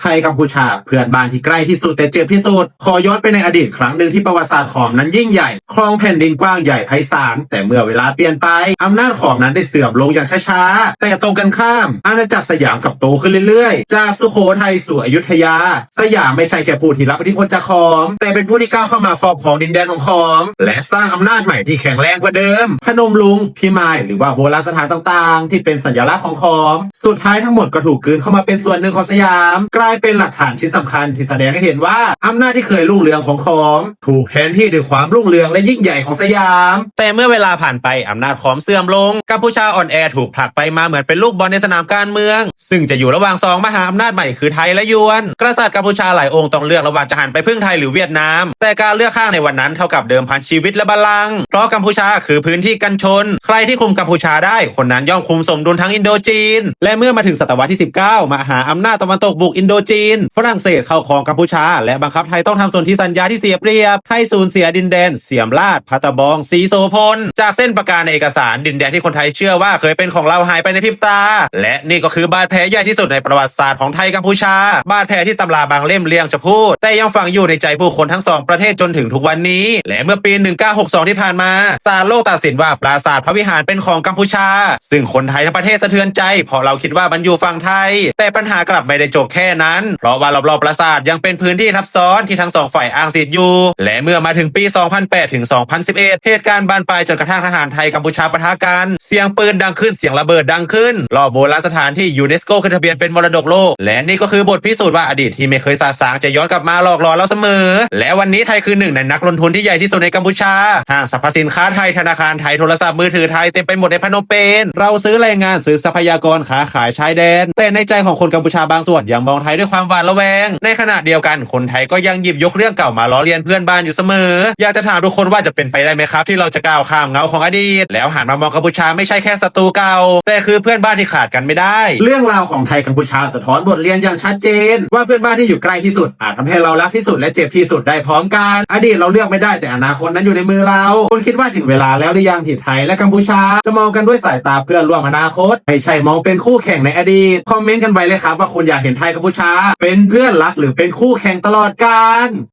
ไทยกัมพูชาเพื่อนบ้านที่ใกล้ที่สุดแต่เจ็บที่สุดขอย้อนไปในอดีตครั้งหนึ่งที่ประวัติศาสตร์ขอมนั้นยิ่งใหญ่ครองแผ่นดินกว้างใหญ่ไพศาลแต่เมื่อเวลาเปลี่ยนไปอำนาจขอมนั้นได้เสื่อมลงอย่างช้าๆ แต่ตรงกันข้าม อาณาจักรสยามกับโตขึ้นเรื่อยๆ จากสุโขทัยสู่อยุธยา สยามไม่ใช่แค่ผู้ที่รับอิทธิพลจากขอม แต่เป็นผู้ที่ก้าวเข้ามาครอบครองดินแดนของขอม และสร้างอำนาจใหม่ที่แข็งแรงกว่าเดิม พนมลุงพิมายหรือว่าโบราณสถานต่างๆ ที่เป็นสัญลักษณ์ของขอม สุดท้ายทั้งหมดก็ถูกกลืนเข้ามาเป็นส่วนหนึ่งของสยามกลายเป็นหลักฐานชิ้นสำคัญที่แสดงให้เห็นว่าอำนาจที่เคยรุ่งเรืองของขอมถูกแทนที่ด้วยความรุ่งเรืองและยิ่งใหญ่ของสยาม แต่เมื่อเวลาผ่านไปอำนาจขอมเสื่อมลงกัมพูชาอ่อนแอถูกผลักไปมาเหมือนเป็นลูกบอลในสนามการเมือง ซึ่งจะอยู่ระหว่างสองมหาอำนาจใหม่คือไทยและยวน กษัตริย์กัมพูชาหลายองค์ต้องเลือกระหว่างจะหันไปพึ่งไทยหรือเวียดนาม แต่การเลือกข้างในวันนั้นเท่ากับเดิมพันชีวิตและบัลลัง เพราะกัมพูชาคือพื้นที่กันชน ใครที่คุมกัมพูชาได้คนนั้นย่อมคุมสมดุลทั้งอินโดจีน และเมื่อมาถึงศตวรรษที่ 19 มหาอำนาจตะวันตกบุกอินโดจีน ฝรั่งเศสเข้าครองกัมพูชา และบังคับไทยต้องทำส่วนที่สัญญาที่เสียเปรียบ ไทยสูญเสียดินแดน เสียมราชพัตตบอง สีโซพล จากเส้นประการในเอกสารดินแดนที่คนไทยเชื่อว่าเคยเป็นของเราหายไปในพริบตา และนี่ก็คือบาดแผลใหญ่ที่สุดในประวัติศาสตร์ของไทยกัมพูชา บาดแผลที่ตำราบางเล่มเลียงจะพูด แต่ยังฝังอยู่ในใจผู้คนทั้งสองประเทศจนถึงทุกวันนี้ และเมื่อปี 1962 ที่ผ่านมาศาลโลกตัดสินว่าปราสาทพระวิหารเป็นของกัมพูชา ซึ่งคนไทยทั้งประเทศสะเทือนใจเพราะเราคิดว่ามันอยู่ฝั่งไทย แต่ปัญหากลับไม่ได้จบแค่นั้นเพราะว่ารอบๆปราสาทยังเป็นพื้นที่ทับซ้อนที่ทั้งสองฝ่ายอ้างสิทธิ์อยู่ และเมื่อมาถึงปี 2008 ถึง 2011 เหตุการณ์บานปลายจนกระทั่งทหารไทยกัมพูชาปะทะกัน เสียงปืนดังขึ้น เสียงระเบิดดังขึ้น รอบโบราณสถานที่ยูเนสโกขึ้นทะเบียนเป็นมรดกโลก และนี่ก็คือบทพิสูจน์ว่าอดีตที่ไม่เคยสาสางจะย้อนกลับมาหลอกหลอนเราเสมอ และวันนี้ไทยคือหนึ่งในนักลงทุนที่ใหญ่ที่สุดในกัมพูชา ห้างสรรพสินค้าไทยธนาคารไทยโทรศัพท์มือถือไทยเต็มไปหมดในพนมเปญ เราซื้อแรงงานซื้อทรัพยากรค้าขายชายแดน แต่ในใจของคนกัมพูชาบางส่วนยังมองไทยด้วยความหวาดระแวง ในขณะเดียวกันคนไทยก็ยังหยิบยกเรื่องเก่ามาล้อเลียนเพื่อนบ้านอยู่เสมอ อยากจะถามทุกคนว่าจะเป็นไปได้ไหมครับ ที่เราจะก้าวข้ามเงาของอดีต แล้วหันมามองกัมพูชาไม่ใช่แค่ศัตรูเก่า แต่คือเพื่อนบ้านที่ขาดกันไม่ได้ เรื่องราวของไทยกัมพูชาสะท้อนบทเรียนอย่างชัดเจน ว่าเพื่อนบ้านที่อยู่ใกล้ที่สุดอาจทำให้เรารักที่สุดและเจ็บที่สุดได้พร้อมกัน อดีตเราเลือกไม่ได้แต่อนาคตนั้นอยู่ในมือเราคุณคิดว่าถึงเวลาแล้วหรือยังที่ไทยและกัมพูชา จะมองกันด้วยสายตาเพื่อนร่วมอนาคตไม่ใช่มองเป็นคู่แข่งในอดีตคอมเมนต์กันไว้เลยครับว่าคุณอยากเห็นไทยกัมพูชา เป็นเพื่อนรักหรือเป็นคู่แข่งตลอดกาล